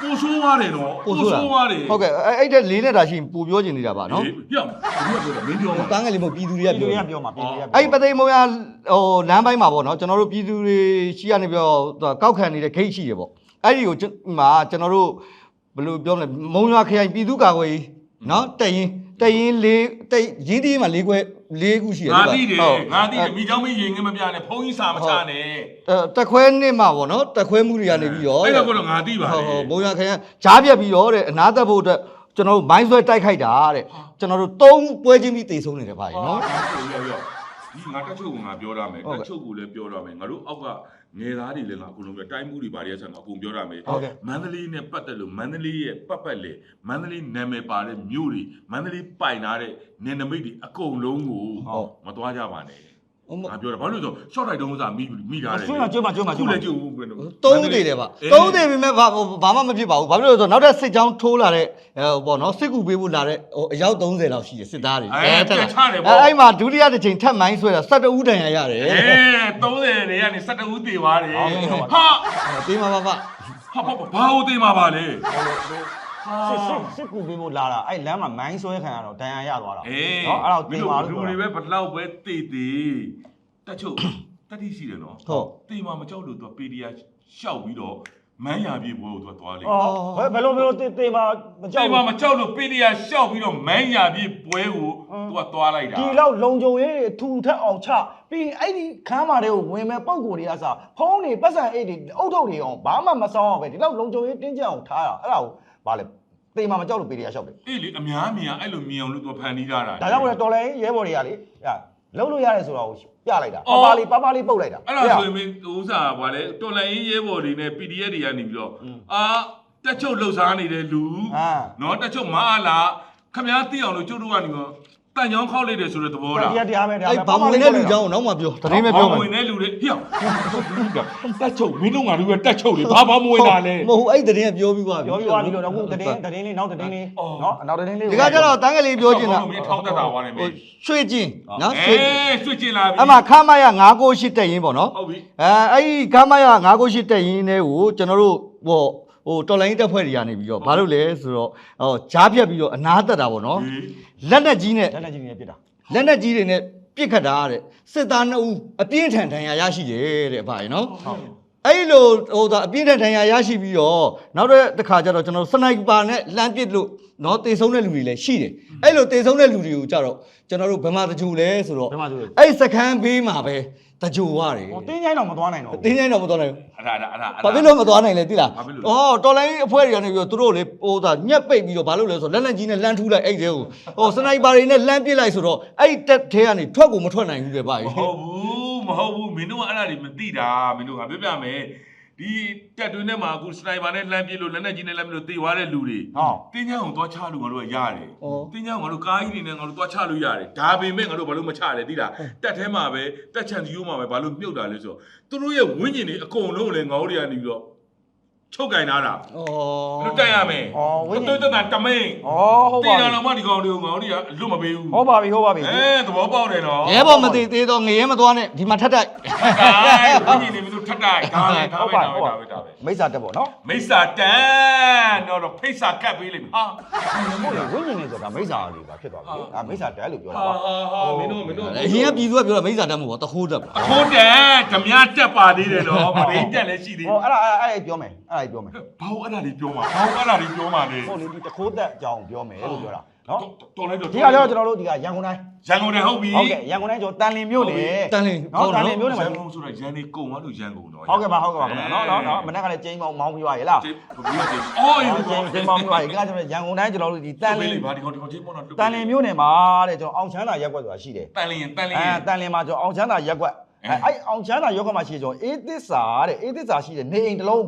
C: ပူဆိုးသွားတယ်နော်
A: ပို့ဆိုတာ
C: သွားတယ်
A: ဟုတ်ကဲ့အဲ့အဲ့တဲ့လေးနဲ့တာရှိရင်ပူပြောချင်နေတာပါနော်
C: ပြောက်ဘယ်လိုပြောလဲမင်းပြောမှာ
A: တန်းကလေးမဟုတ်ပြည်သူတွေက
B: ပြည်သူ
A: ပြော
B: တွေကပြောမှာပြည်သူတွေက
A: အဲ့ပသိမ်မုံရဟိုလမ်းပိုင်းမှာပေါ့နော်ကျွန်တော်တို့ပြည်သူတွေရှိရနေပြောကောက်ခံနေတဲ့ဂိတ်ရှိတယ်ပေါ့အဲ့ဒီကိုကျွန်မှာကျွန်တော်တို့ဘယ်လိုပြောမလဲမုံရခရိုင်ပြည်သူ့ကာကွယ်ရေး နော်တက်ရင်တက်ရင်လေးတက်ရင်းတီးမှာလေးခွဲလေးခုရှိတယ်
C: ငါသိတယ်
A: ဟုတ်
C: ငါသိတယ်မိเจ้าမင်းရင်ငင်းမပြနဲ့ဖုန်းကြီးစာမချနဲ့
A: အဲတက်ခွဲနှစ်မှာပေါ့နော်တက်ခွဲမှုတွေကနေပြီးတော့
C: အဲ့တော့ကတော့ငါသိပါ
A: ဟုတ်
C: လေ
A: ဟုတ်မုံရခရိုင်ဂျားပြက်ပြီးတော့တဲ့အနာသက်ဖို့အတွက်ကျွန်တော်တို့မိုင်းဆွဲတိုက်ခိုက်တာတဲ့ကျွန်တော်တို့သုံးပွဲချင်းပြီးတိတ်ဆုံးနေတယ်ဗျာနော်
C: ရောက်ရောက်ဒီငါတက်ချုပ်ကငါပြောရမယ်
A: ဟုတ်
C: တ
A: ကဲ့
C: က်ချုပ်ကိုလည်းပြောရမယ်ငါတို့အောက်က ငယ်သားတွေလည်းငါအကုန်လုံးပြောတိုင်းမှုတွေဘာတွေဆက်ငါအကုန်ပြောရမယ်
A: ဟုတ်ကဲ့
C: မန္တလေးနဲ့ပတ်သက်လို့မန္တလေးရဲ့ပတ်ပတ်လေမန္တလေးနာမည်ပါတဲ့မြို့တွေမန္တလေးပိုင်ထားတဲ့နေနမိတ်တွေအကုန်လုံးကို
A: ဟုတ်
C: မသွားကြပါနဲ့
A: ဟိုမ
C: ငါပြောတာဘာလို့လဲဆိုတော့ short တိုက်တုံးကစားမိမိထားတယ်
B: ကျွမ်းမှာကျွမ်းမှာကျွမ်းမှာ
C: ခု
B: ကျွမ်းမှာ
C: လည်းကြည့်ဦးဘယ်လို
A: သုံးသေးတယ်ဗျသုံးသေးပေမဲ့ဘာဘာမှမဖြစ်ပါဘူးဘာဖြစ်လို့လဲဆိုတော့နောက်ထပ်စစ်ကြောင်းထိုးလာတဲ့ဟိုပေါ့နော်စစ်ကူပေးဖို့လာတဲ့ဟိုအယောက်30လောက်ရှိတယ်စစ်သားတွေ
C: အဲ
A: ထက်
C: ပြ
A: လာ
C: တ်ချတယ်ပေါ့
A: အဲအဲ့မှာဒုတိယတစ်ချိန်ထပ်မိုင်းဆွဲတာ17ဦးတန်ရရတယ်
C: အဲ30တွေကနေ17ဦးသေးသွားတယ်ဟာ
A: တေးမှာပါပါ
C: ဟာဘာဘာဦးသေးမှာပါလေ
B: စစ်စစ်စစ်ကူပေးဖို့လာတာအဲ့လမ်းမှာမိုင်းဆွဲခံရတော့ဒဏ်ရာရသွားတာ
C: အေး
B: နော်အဲ့ဒါကိုတင်ပါ
C: လူ
B: လို့
C: တွေပဲဘလောက်ပဲတည်တည်တက်ချုပ်တတိရှိတယ်နော်
A: ဟုတ်
C: တေးမှာမကြောက်လို့သူပီဒီယာရှောက်ပြီးတော့မန်းရပြေဘိုးကိုသူသွားလေ
B: အော်ဘယ်ဘယ်လိုဘယ်လိုတင်တင်ပါမကြော
C: တေး
B: က်
C: မှာ
B: ဘူး
C: မကြောက်လို့ပီဒီယာရှောက်ပြီးတော့မန်းရပြေပွဲကိုသူကသွားလိုက်တာ
B: ဒီလောက်လုံကြုံရေးတွေထူထက်အောင်ချပြီးရင်အဲ့ဒီခမ်းမာတွေကိုဝင်မဲ့ပုံကိုယ်တွေကစဖုံးတွေပတ်စံအိတ်တွေအုတ်ထုတ်တွေအောင်ဘာမှမဆောင်အောင်ပဲဒီလောက်လုံကြုံရေးတင်းကြပ်အောင်ထားရအဲ့ဒါကို ဗာလေတင်မှာမကြောက်လို့ပေးရရှောက်တယ်
C: အေးလေအများမြင်အဲ့လိုမြင်အောင်လို့သူဖန်တီးထားတာ
B: ဒါကြောင့်မလဲတော်လိုင်းရဲဘော်တွေကလေဟာလုံးလို့ရတယ်ဆိုတာကိုပြလိုက်တာ
C: အော်
B: ပါပါလေးပါပါလေးပုတ်လိုက်တာ
C: အဲ့ဒါဆိုရင်မင်းဥစားဗာလေတော်လိုင်းရဲဘော်တွေနဲ့ PDF တွေကနေပြီးတော့အာတက်ချုပ်လှုပ်ရှားနေတဲ့လူ
B: အာ
C: နော်တက်ချုပ်မအားလားခမ ्या သိအောင်လို့ကျုပ်တို့ကနေတော့ တန်ချောင်းခောက်လိုက်တယ်ဆိုတဲ့သဘောလား
B: တရားတရားပဲတရား
A: အဲ့
B: ပဲ
A: ဘာမဝင်တဲ့လူကြောင်းကိုနောက်မှပြောတရင်ပဲပြောမယ်
C: ဝင်တဲ့လူတွေဟေ့တက်ချုပ်မင်းတို့ငါတို့ကတက်ချုပ်လေဘာဘာမဝင်တာလဲ
A: မဟုတ်ဘူးအဲ့တရင်ကပြောပြီးသွားပြီ
B: ပြောပြီးသွားပြီလို့တော့အခုတတင်းတတင်းလေးနောက်တတင်းလေး
C: အော်
B: နော်နောက်တတင်းလေး
A: ဒီကကျတော့တန်းကလေးပြောချင်တာ
C: မင်းထောင်းတက်တာသွားတယ်မ
A: ဟို
C: င်း
A: ရွှေကျင်နော်
C: အေး
A: ရွှေကျင်
C: ဆွကျင်လာပြီ
A: အဲ့မှာခမရ998တက်ရင်ပေါ့နော်
C: ဟုတ်ပြီ
A: အဲအဲ့ဒီခမရ998တက်ရင်တဲ့ကိုကျွန်တော်တို့ဟို ဟိုတော်လိုင်းတက်ဖွဲ့တွေကနေပြီးတော့ဘာလို့လဲဆိုတော့ဟိုကြားဖြတ်ပြီးတော့အနာတက်တာပေါ့နော်လက်နဲ့ကြီးနဲ့
B: လက်လက်ကြီးနေပြစ်တာ
A: လက်နဲ့ကြီးတွေနဲ့ပြစ်ခတ်တာတဲ့စစ်သားနှစ်ဦးအပြင်းထန်ဒဏ်ရာရရှိတယ်တဲ့ဗျာနော်
B: ဟုတ်
A: အဲ့လိုဟိုဒါအပြင်းထန်ဒဏ်ရာရရှိပြီးတော့နောက်တစ်ခါကျတော့ကျွန်တော်စနိုက်ပါနဲ့လှမ်းပစ်လို့နော်တေဆုံးတဲ့လူတွေလည်းရှိတယ်အဲ့လိုတေဆုံးတဲ့လူတွေကိုကြတော့ ကျွန်တော်တို့ဘယ်မှာတကြူလဲဆိုတော့
B: ဘယ်မှာဆိုလို့
A: အဲ့စခန်းဘေးမှာပဲတကြူရတယ်
B: ဟိုတင်းချိုင်းတော့မသွားနိုင်တော့
A: တင်းချိုင်းတော့မတော်နိုင်ဘူး
C: အဲ့ဒါအဲ့ဒါအဲ့ဒါ
A: ဘာဖြစ်လို့မသွားနိုင်လဲသိလား
C: ဘာဖြစ်လို့လဲ
A: ဩတော်လိုင်းအဖွဲ့တွေကနေပြီးတော့သူတို့လေဟိုဒါညက်ပိတ်ပြီးတော့ဘာလို့လဲဆိုတော့လက်လက်ကြီးနဲ့လှမ်းထူးလိုက်အဲ့ဒီကိုဟိုစနိုက်ပါတွေနဲ့လှမ်းပစ်လိုက်ဆိုတော့အဲ့ဒီတက်ထဲကနေထွက်ကိုမထွက်နိုင်ဘူးလေဗျာ
C: မဟုတ်ဘူးမဟုတ်ဘူးမင်းတို့ကအဲ့ဒါတွေမသိတာမင်းတို့ကပြောပြမယ် ဒီတက်တွင်းထဲမှာအခုစနိုက်ပါနဲ့လမ်းပြစ်လို့လက်နဲ့ကြီးနဲ့လမ်းပြစ်လို့တေသွားတဲ့လူတွေ
B: ဟုတ်
C: တင်းချောင်းကိုသွားချလို့ငါတို့ကရတယ်
A: ဩ
C: တင်းချောင်းငါတို့ကားကြီးတွေနဲ့ငါတို့သွားချလို့ရတယ်ဒါပေမဲ့ငါတို့ဘာလို့မချလဲသိလားတက်ထဲမှာပဲတက်ချန်စီယိုးမှာပဲဘာလို့မြုပ်တာလဲဆိုတော့သူတို့ရဲ့ဝင်းကျင်တွေအကုန်လုံးလည်းငါတို့တွေကနေပြီးတော့ချုပ်ကင်ထားတာ
A: ဩ
C: လူတက်ရမယ်
B: ဩဝင်း
C: တွတ်တက်တာတမင်း
B: ဩဟုတ်
C: တေ
B: ပါ
C: တာ
B: ပြီ
C: တော့မှဒီကောင်တွေကိုငါတို့တွေကအလွတ်မပေးဘူး
B: ဟုတ်ပါပြီဟုတ်ပါပြီ
C: အဲသဘောပေါက်တယ်နော်
A: ရဲဘော်မသေးသေးတော့ငရဲမသွားနဲ့ဒီမှာထက်တိုက်
C: ဒါဝင်းကျင်တွေမျိုး ထက်တိုက်ဒါပဲဒါပဲဒါပဲဒါပဲဒါပဲ
B: မိစ္ဆာတက်ပေါ့နော်
C: မိစ္ဆာတန်တော့တော့ဖိတ်စာကတ်ပေးလိမ့်မယ်ဟာ
B: ဟုတ်လေဝင်းကျင်နေဆိုတာမိစ္ဆာလေးပါဖြစ်သွားပြီအာမိစ္ဆာတက်လို့ပြောတာ
C: ဟာ
B: ပါ
C: ဟာဟာမင်းတို့မင်းတို့
A: အရင်ကပြည်သူကပြောတာမိစ္ဆာတက်မှာပေါ့တခိုးတက်ပါ
C: အခိုးတက်ဓမြတက်ပါသေးတယ်နော်မရင်းတက်လည်းရှိသေး
B: ဟောအဲ့ဒါအဲ့ဒါပြောမယ်အဲ့ဒါပြောမယ်
C: ဘာလို့အဲ့ဒါလေးပြောမှာဘာလို့အဲ့ဒါလေးပြောမှာလဲ
B: ဟုတ်လေဒီတခိုးတက်အကြောင်းပြောမယ်လို့ပြောတာ နော်
C: တော်လိုက်တော့
B: ဒီကကျတော့ကျွန်တော်တို့ဒီကရန်ကုန်တိုင်း
C: ရန်ကုန်တယ်ဟုတ်ပြီ
B: ဟုတ်ကဲ့ရန်ကုန်တိုင်းကျွန်တော်တန်လင်းမြို့နယ်
A: တန်လင်း
B: နော်တန်လင်းမြို့နယ်
C: ရ
B: မှာ
C: န်ကုန်ဆိုတော့ရန်နေကုံသွားလို့ရန်ကုန်တော့
B: ဟုတ်ကဲ့ပါဟုတ်ကဲ့ပါခင်ဗျာနော်နော်နော်မနေ့ကလည်းကျင်းမောင်းမောင်းပြီးသွားရေလား
C: ကျေဘယ်လိုလဲအော်
B: ကျင်းကျင်းမောင်းပြီးသွားရေကကျွန်တော်ရန်ကုန်တိုင်းကျွန်တော်တို့ဒီတန်လင်း
C: ဘာဒီကောင်ဒီကောင်ချင်းမောတော့
B: တန်လင်းမြို့နယ်မှာတဲ့ကျွန်တော်အောင်ချမ်းသာရက်ကွက်ဆိုတာရှိတယ်
C: တန်လင်းတန်လင်း
B: အဲတန်လင်းမှာကျွန်တော်အောင်ချမ်းသာရက်ကွက်အဲအဲ့အောင်ချမ်းသာရက်ကွက်မှာရှိကျွန်တော်အေးသစ္စာတဲ့အေးသစ္စာရှိတယ်နေအိမ်တစ်လုံး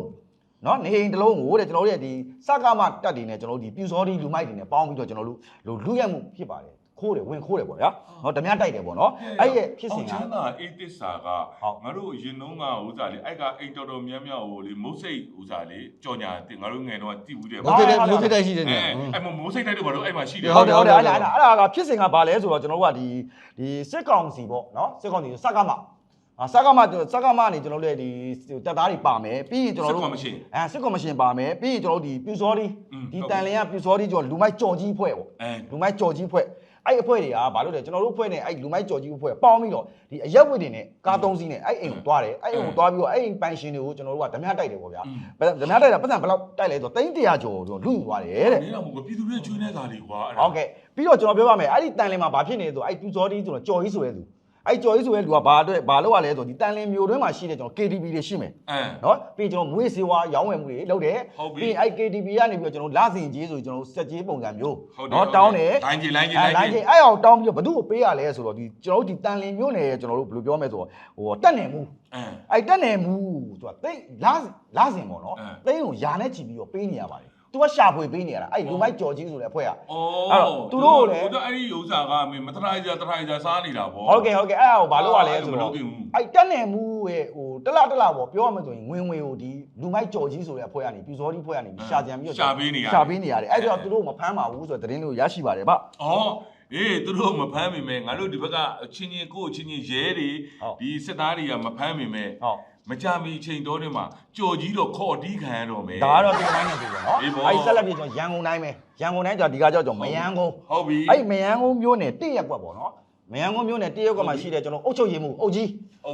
B: နော်နေအိမ်တစ်လုံးကိုတဲ့ကျွန်တော်တို့ရဲ့ဒီစကားမတက်တွေနဲ့ကျွန်တော်တို့ဒီပြူစောဒီလူမိုက်တွေနဲ့ပေါင်းပြီးတော့ကျွန်တော်တို့လူလူရက်မှုဖြစ်ပါတယ်ခိုးတယ်ဝင်ခိုးတယ်ပေါ့ဗျာနော်ဓမြတိုက်တယ်ပေါ့နော်အဲ့ရဲ့ဖြစ်စဉ်က
C: ချမ်းသာအေးတစ္ဆာက
B: ဟုတ်
C: ငါတို့ရင်နှုံးကဥစားလေအဲ့ကအိမ်တော်တော်များများဟိုလေမုတ်စိတ်ဥစားလေကြော်ညာတင်ငါတို့ငယ်တော့တိဘူးတယ်
A: မိုးတက်တဲ့မိုးတက်တဲ့ရှိတယ်
C: အဲ
A: ညာ
C: အဲ့မမိုးစိတ်တိုက်တော့ဘာလို့အဲ့မှာရှိတယ်
B: ဟုတ်တယ်ဟုတ်တယ်အဲ့ဒါအဲ့ဒါအဲ့ဒါကဖြစ်စဉ်ကဘာလဲဆိုတော့ကျွန်တော်တို့ကဒီဒီစစ်ကောင်စီပေါ့နော်စစ်ကောင်စီစကမ အာစကမစကမနေကျွန်တော်တို့လည်းဒီတပ်သားတွေပါမယ်ပြီးရင်ကျွန်တော်တို့
C: စစ်ကော်မရှင်
B: အဲစစ်ကော်မရှင်ပါမယ်ပြီးရင်ကျွန်တော်တို့ဒီပြူစောဒီ
C: อืม
B: ဒီတန်လျင်ကပြူစောဒီကျွန်တော်လူမိုက်ကြော်ကြီးဖွဲ့ပေါ့
C: အဲ
B: လူမိုက်ကြော်ကြီးဖွဲ့အဲ့အဖွဲ့တွေကဘာလို့လဲကျွန်တော်တို့ဖွဲ့နေအဲ့လူမိုက်ကြော်ကြီးဖွဲ့ပေါင်းပြီးတော့ဒီအရက်ဝတ်တွေနဲ့ကားသုံးစီးနဲ့အဲ့အိမ်ကိုတွားတယ်အဲ့အိမ်ကိုတွားပြီးတော့အဲ့အိမ်ပိုင်ရှင်တွေကိုကျွန်တော်တို့ကဓမြတိုက်တယ်ပေါ့ဗျာဓမြတိုက်တာပတ်စံဘယ်လောက်တိုက်လဲဆိုတော့300ကျော်တို့လူယူသွားတယ်တဲ့
C: နေတော့မဟုတ်ဘူးပြည်သူတွေချွေးနေတာလေကွာအဲ့ဒါ
B: ဟုတ်ကဲ့ပြီးတော့ကျွန်တော်ပြောပါမယ်အဲ့ဒီတန်လင်းမှာဘာဖြစ်နေလဲဆိုအဲ့ပြူစောဒီကျွန်တော်ကြော်ကြီးဆိုရဲသူ အဲ့ကြော်ကြီးဆိုရဲလူကဘာအတွက်ဘာလုပ်ရလဲဆိုဒီတန်လင်းမျိုးတွင်းမှာရှိတဲ့ကျွန်တော် KTV တွေရှိမယ်
C: အဲ
B: နော်ပြီးကျွန်တော်မွေးစေဝါရောင်းဝယ်မှုတွေလုပ်တယ်
C: ဟုတ်ပြီ
B: ပြီးအဲ့ KTV ကနေပြီးတော့ကျွန်တော်လာစင်ကြီးဆိုကျွန်တော်စက်ကြီးပုံစံမျိုး
C: ဟုတ်တယ်
B: နော်
C: ဟုတ်တယ်
B: တောင်းတယ်
C: လိုင်းကြီးလိုင်းကြီး
B: အဲ
C: လို
B: လို
C: င်း
B: င်း
C: ကြီး
B: ကြီးအဲ့အောင်တောင်းပြီးတော့ဘသူ့ကိုပေးရလဲဆိုတော့ဒီကျွန်တော်တို့ဒီတန်လင်းမျိုးနယ်ရဲ့ကျွန်တော်တို့ဘယ်လိုပြောမလဲဆိုတော့ဟိုတက်နေမှု
C: အဲ
B: အဲ့တက်နေမှုဆိုတာတိတ်လာလာစင်ပေါ့နော်
C: အဲ
B: တိတ်ကိုယာနဲ့ချီပြီးတော့ပေးနေရပါတယ် သူကရှာဖွေပေးနေရတာအဲ့လူမိုက်ကြော်ကြီးဆိုတဲ့အဖွဲ့က
C: အော်
B: အဲ့တော့သူတို့ကိုလည်း
C: ဟိုတော့အဲ့ဒီဥစားကမင်းမတရိုက်ကြတရိုက်ကြစားနေတာပေါ့
B: ဟုတ်ကဲ့ဟုတ်ကဲ့အဲ့ဒါကိုဘာလို့ရလဲဆို
C: မ
B: တော့
C: လုပ်သင့်ဘူး
B: အဲ့တက်နေမှုရဲ့ဟိုတလတလပေါ့ပြောရမယ်ဆိုရင်ဝင်ဝင်ကိုဒီလူမိုက်ကြော်ကြီးဆိုတဲ့အဖွဲ့ကနေပြူစောဒီအဖွဲ့ကနေပြီးရှာကြံပြီးတော့
C: ရှာပေးနေရတယ်
B: ရှာပေးနေရတယ်အဲ့တော့သူတို့မဖမ်းပါဘူးဆိုတဲ့သတင်းလေးကိုရရှိပါတယ်ဗျ
C: အော်အေးသူတို့မဖမ်းမိမယ်ငါတို့ဒီဘက်ကချင်းချင်းကိုယ့်ချင်းချင်းရဲတွေ
B: ဟုတ်
C: ဒီစစ်သားတွေကမဖမ်းမိမယ်
B: ဟုတ်
C: မကြမီချိန်တော်တွေမှာကြော်ကြီးတော့ခေါ်တီးခံရတော့မယ်
B: ဒါကတော့ဒီတိုင်းနဲ့ပြီပေါ့နော်
C: အေးပေါ့
B: အဲ့ဒီဆက်လက်ပြီးကျွန်တော်ရန်ကုန်တိုင်းပဲရန်ကုန်တိုင်းကျွန်တော်ဒီကကြောက်ကျွန်တော်မယန်းကုန်း
C: ဟုတ်ပြီ
B: အဲ့ဒီမယန်းကုန်းမျိုးနယ်တည့်ရက်ကွက်ပေါ့နော်မယန်းကုန်းမျိုးနယ်တည့်ရက်ကွက်မှာရှိတဲ့ကျွန်တော်အုတ်ချုပ်ရည်မှုအုတ်ကြီး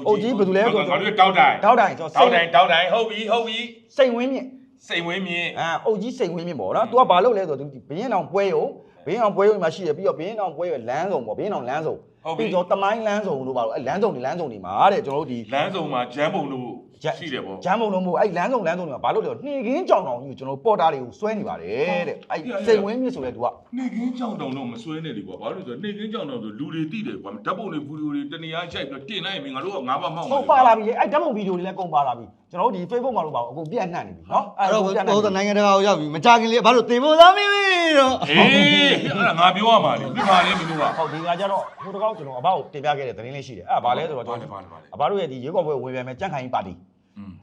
B: အုတ်ကြီးဘယ်သူလဲဆိုတော့
C: ငါတို့တောက်တိုင်
B: တောက်တိုင်ကျွန်တော်
C: တောက်တိုင်တောက်တိုင်ဟုတ်ပြီဟုတ်ပြီ
B: စိတ်ဝင်းမြင့်
C: စိတ်ဝင်းမြင့်
B: အာအုတ်ကြီးစိတ်ဝင်းမြင့်ပေါ့နော် तू ကဘာလုပ်လဲဆိုတော့ तू ဘရင်အောင်ပွဲရုံဘရင်အောင်ပွဲရုံမှာရှိတယ်ပြီးတော့ဘရင်အောင်ပွဲရုံလမ်းဆောင်ပေါ့ဘရင်အောင်လမ်းဆောင် ပြီးတော့တမိုင်းလမ်းဆောင်လို့ပါတော့အဲ့လမ်းဆောင်ဒီလမ်းဆောင်ဒီမှာတဲ့ကျွန်တော်တို့ဒီ
C: လမ်းစုံမှာဂျမ်းပုံတို့ရှိတယ်ပေါ့
B: ဂျမ်းမုံလုံးမို့အဲ့လမ်းဆောင်လမ်းဆောင်တွေမှာဘာလို့လဲဆိုတော့နှင်ကင်းကြောင်တောင်ကြီးကိုကျွန်တော်ပေါ်တာတွေကိုဆွဲနေပါတယ်တဲ့အဲ့စိတ်ဝင်းမြင့်ဆိုတဲ့ तू က
C: နေကင်းကြောင်တောင်တော့မစွဲနဲ့လေကွာဘာလို့လဲဆိုတော့နေကင်းကြောင်တောင်ဆိုလူတွေတိတယ်ကွာဓာတ်ပုံတွေဗီဒီယိုတွေတနေရာချိုက်ပြီးတင်လိုက်ရင်ငါတို့ကငါးပါးမောက်
B: ဟုတ်ပါလာပြီအဲ့ဓာတ်ပုံဗီဒီယိုတွေလည်းကုန်ပါလာပြီကျွန်တော်တို့ဒီ Facebook မှာလို့ပါအကုန်ပြန့်နှံ့နေပြီနော်
A: အဲ့တော့
B: ပြန့်နှံ့
A: ဟို
B: နေပြီ
A: နိုင်ငံတကာကိုရောက်ပြီမကြခင်လေးဘာလို့တင်ဖို့သားမင်းတော့
C: အေးအဲ့ဒါငါပြောရမှာလေဒီမှာလေးမင်းတို့က
B: ဟုတ်ဒီကကြတော့ဟိုတကောက်ကျွန်တော်အဘကိုတင်ပြခဲ့တဲ့သတင်းလေးရှိတယ်အဲ့ဒါဘာလဲဆိုတော့ကျွန်တော်
C: ဘာလဲဘာလဲ
B: အဘတို့ရဲ့ဒီရွေးကောက်ပွဲဝင်ပြန်မဲ့ကြန့်ခိုင်ပါတီ
C: อืม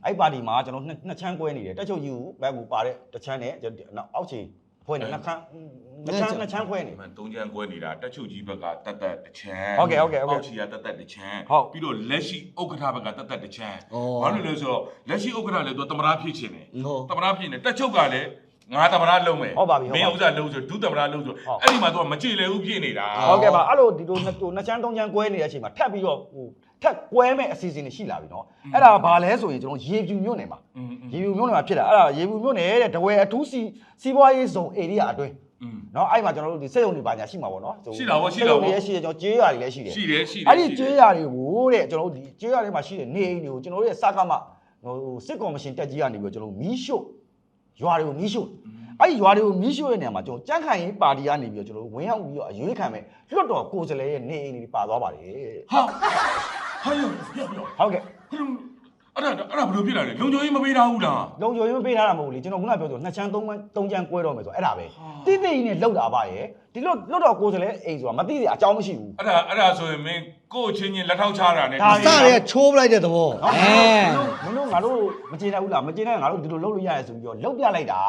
B: အဲ့ပါတီမှာကျွန်တော်နှစ်နှစ်ချမ်းကွဲနေတယ်တက်ချုပ်ကြီးကိုဘက်ကိုပါတဲ့တစ်ချမ်းနဲ့နောက်အောက်ခြေဖွဲ့နေနှစ်ခမ်းနှစ်ချမ်းနှစ်ချမ်းခွဲနေ
C: ဒီမှာသုံးချမ်းကွဲနေတာတက်ချုပ်ကြီးဘက်ကတတ်တတ်တစ်ချမ်း
B: ဟုတ်ကဲ့ဟုတ်ကဲ့ဟုတ်ကဲ့
C: အောက်ချီကတတ်တတ်တစ်ချမ်း
B: ဟုတ်
C: ပြီးတော့လက်ရှိဥက္ကဋ္ဌဘက်ကတတ်တတ်တစ်ချမ်း
A: ဩ
C: ဘာလို့လဲဆိုတော့လက်ရှိဥက္ကဋ္ဌလည်းသူတမရဖြစ်ချင်တယ်
A: ဟုတ်
C: တမရဖြစ်နေတက်ချုပ်ကလည်းငါတမရလုံးမယ်
B: ဟုတ်ပါပြီဟုတ်
C: မ
B: ပါပြီ
C: င်းဥစ္စာလုံးဆိုဒုတမရလုံးဆို
B: ဟုတ်
C: အဲ့ဒီမှာသူကမကြည်လေဘူးဖြစ်နေတာ
B: ဟုတ်ကဲ့ပါအဲ့လိုဒီလိုနှစ်နှစ်ချမ်းသုံးချမ်းကွဲနေတဲ့အချိန်မှာထပ်ပြီးတော့ဟို ထက်ကွဲမဲ့အစီအစဉ်တွေရှိလာပြီနော်အဲ့ဒါဘာလဲဆိုရင်ကျွန်တော်ရေပြူမြို့နယ်မှာရေပြူမြို့နယ်မှာဖြစ်တာအဲ့ဒါရေပြူမြို့နယ်တဲ့တဝဲအထူးစီစီးပွားရေးဇုံ area အတွင်းနော်အဲ့မှာကျွန်တော်တို့ဒီစက်ရုံတွေပါညာရှိမှာပေါ့နော်
C: ရှိတာပေါ့ရှိတာပေါ့
B: ရှိတယ်ကျွန်တော်ကျေးရွာတွေလည်းရှိတယ်
C: ရှိတယ်ရှိတယ်
B: အဲ့ဒီကျေးရွာတွေကိုတဲ့ကျွန်တော်တို့ဒီကျေးရွာတွေမှာရှိတဲ့နေအိမ်တွေကိုကျွန်တော်တို့ရဲ့စကားမှဟိုစစ်ကော်မရှင်တက်ကြီးကနေပြီးတော့ကျွန်တော်မီးရှို့ရွာတွေကိုမီးရှို့အဲ့ဒီရွာတွေကိုမီးရှို့တဲ့နေရာမှာကျွန်တော်ကြန့်ခိုင်ရေးပါတီကနေပြီးတော့ကျွန်တော်တို့ဝင်ရောက်ပြီးတော့အရွေးခံမဲ့လွတ်တော်ကိုယ်စားလှယ်ရဲ့နေအိမ်တွေပါသွားပါတယ်ဟုတ်
C: ဟာဟာယောပြောပြော
B: ဟုတ်ကဲ့
C: အဲ့ဒါအဲ့ဒါဘယ်လိုဖြစ်လာလဲလုံခြုံရေးမပေးထားဘူးလား
B: လုံခြုံရေးမပေးထားတာမဟုတ်ဘူးလေကျွန်တော်ခုနကပြောဆိုနှစ်ချမ်းသုံးချမ်းသုံးချမ်းကွဲတော့မယ်ဆိုအဲ့ဒါပဲတိတိကြီးနဲ့လောက်တာပါရဲ့ဒီလွတ်လွတ်တော်ကိုယ်စားလှယ်အိမ်ဆိုတာမသိသေးအကြောင်းမရှိဘူး
C: အဲ့ဒါအဲ့ဒါဆိုရင်မင်းကိုယ့်ချင်းချင်းလက်ထောက်ချတာနဲ့
B: ဒါ
A: အစရဲချိုးပလိုက်တဲ့သဘော
B: နော်
A: အဲ
B: မင်းတို့ငါတို့မကျေနပ်ဘူးလားမကျေနပ်ရင်ငါတို့ဒီလိုလုပ်လို့ရတယ်ဆိုပြီးတော့လုပ်ပြလိုက်တာ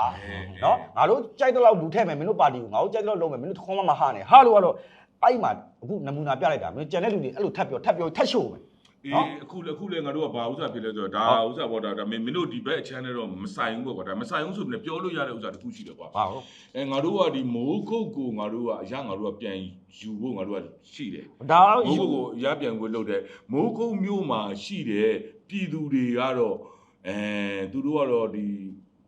B: နော်ငါတို့ကြိုက်တဲ့လောက်လူထည့်မယ်မင်းတို့ပါတီကိုငါတို့ကြိုက်တဲ့လောက်လုပ်မယ်မင်းတို့ခေါင်းမမဟာနဲ့ဟာလို့ကတော့ အဲ့မှာအခုနမူနာပြလိုက်တာမင်းကြံတဲ့လူတွေအဲ့လိုထပ်ပြောထပ်ပြောထပ်ရှို့မယ်
C: အေးအခုလေအခုလေငါတို့ကဘာဥစ္စာဖြစ်လဲဆိုတော့ဒါဥစ္စာပေါ့ဒါဒါမင်းမင်းတို့ဒီဘက်အချမ်းနဲ့တော့မဆိုင်ဘူးပေါ့ကွာဒါမဆိုင်ဘူးဆိုပြီးပြောလို့ရတဲ့ဥစ္စာတစ်ခုရှိတယ်ကွာ
B: ဟာဟုတ်
C: အဲငါတို့ကဒီမိုးကုတ်ကိုငါတို့ကအရာငါတို့ကပြန်ယူဖို့ငါတို့ကရှိတယ်
B: ဒါ
C: မိုးကုတ်ကိုအရာပြန်ကိုလုပ်တယ်မိုးကုတ်မြို့မှာရှိတယ်ပြည်သူတွေကတော့အဲသူတို့ကတော့ဒီ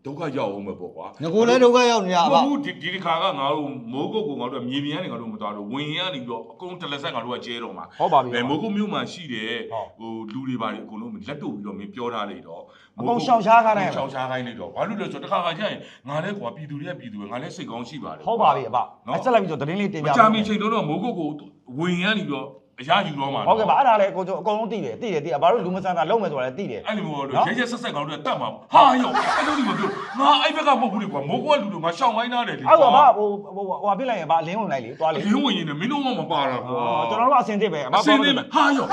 C: ဒုက္ခရောက်အောင်ပဲပေါ့ကွာ
A: ငကိုလည်းဒုက္ခရောက်နေတာ
C: မ
A: ပါ
C: ဟုတ်ဘူးဒီဒီတစ်ခါကငါတို့မိုးကုတ်ကိုငါတို့ကမြေပြင်ကနေငါတို့မသွားတော့ဝင်ရနေပြီးတော့အကုန်တလက်ဆက်ငါတို့ကကျဲတော့မှာ
B: ဟုတ်ပါပြီ
C: အဲမိုးကုတ်မြို့မှာရှိတယ်
B: ဟုတ်
C: ဟိုလူတွေပါလေအကုန်လုံးလက်တို့ပြီးတော့မင်းပြောထားလိုက်တော့
B: အကုန်ရှောင်ရှားခိုင်းလိုက်
C: ရှောင်ရှားခိုင်းလိုက်တော့ဘာလို့လဲဆိုတော့တစ်ခါခါကျရင်ငါလည်းကွာပြည်သူတွေကပြည်သူပဲငါလည်းစိတ်ကောင်းရှိပါတယ်
B: ဟုတ်ပါပြီအဘအဲ့ဆက်လိုက်ပြီးတော့သတင်းလေးတင်
C: မ
B: ပြ
C: ကြမီချိန်တော့မိုးကုတ်ကိုဝင်ရနေပြီးတော့ အရာယူတော့မှာ
B: ဟုတ်ကဲ့ပါအဲ့ဒါလည်းကိုကျွန်တော်အကုန်လုံးသိတယ်သိတယ်သိတယ်ဘာလို့လူမဆန်တာလုံးမယ်ဆိုတာလည်းသိတယ်
C: အဲ့လိုမျိုး
B: နော်
C: ရဲရဲဆက်ဆက်ကောင်တို့တတ်မှာဟာယောအဲ့လိုဒီမပြောငါအဲ့ဘက်ကမဟုတ်ဘူးလေကွာမိုးကွာလူတို့ငါရှောင်းခိုင်းထားတယ်လေ
B: အဲ့တော့ဘာဟိုဟိုဟိုပြစ်လိုက်ရင်ဘာအလင်းဝင်လိုက်လေတွားလေ
C: ရင်းဝင်ရင်လည်းမင်းတို့မှမပါတာကွာ
B: ကျွန်တော်တို့အစင်တစ်ပဲအမ
C: အစင်းနေ
B: မ
C: ဟာယော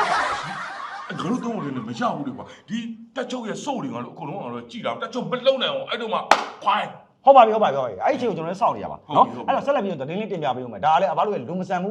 C: အဲ့တို့တော့လည်းမရဘူးလေကွာဒီတက်ချုပ်ရဲ့စုပ်တွေငါတို့အကုန်လုံးကတော့ကြည်တာတက်ချုပ်မလုံးနိုင်အောင်အဲ့တော့မှခွိုင်း
B: ဟုတ်ပါပြီဟုတ်ပါပြီဟုတ်ပါပြီအဲ့ဒီအချိန်ကိုကျွန်တော်လည်းစောင့်နေရပါ
C: ဟုတ်
B: နော်
C: ပြီဟုတ်ပြီ
B: အဲ့တော့ဆက်လက်ပြီးတော့သတင်းလေးတင်ပြပေးဦးမယ်ဒါလည်းအဘတို့ရဲ့လူမဆန်မှု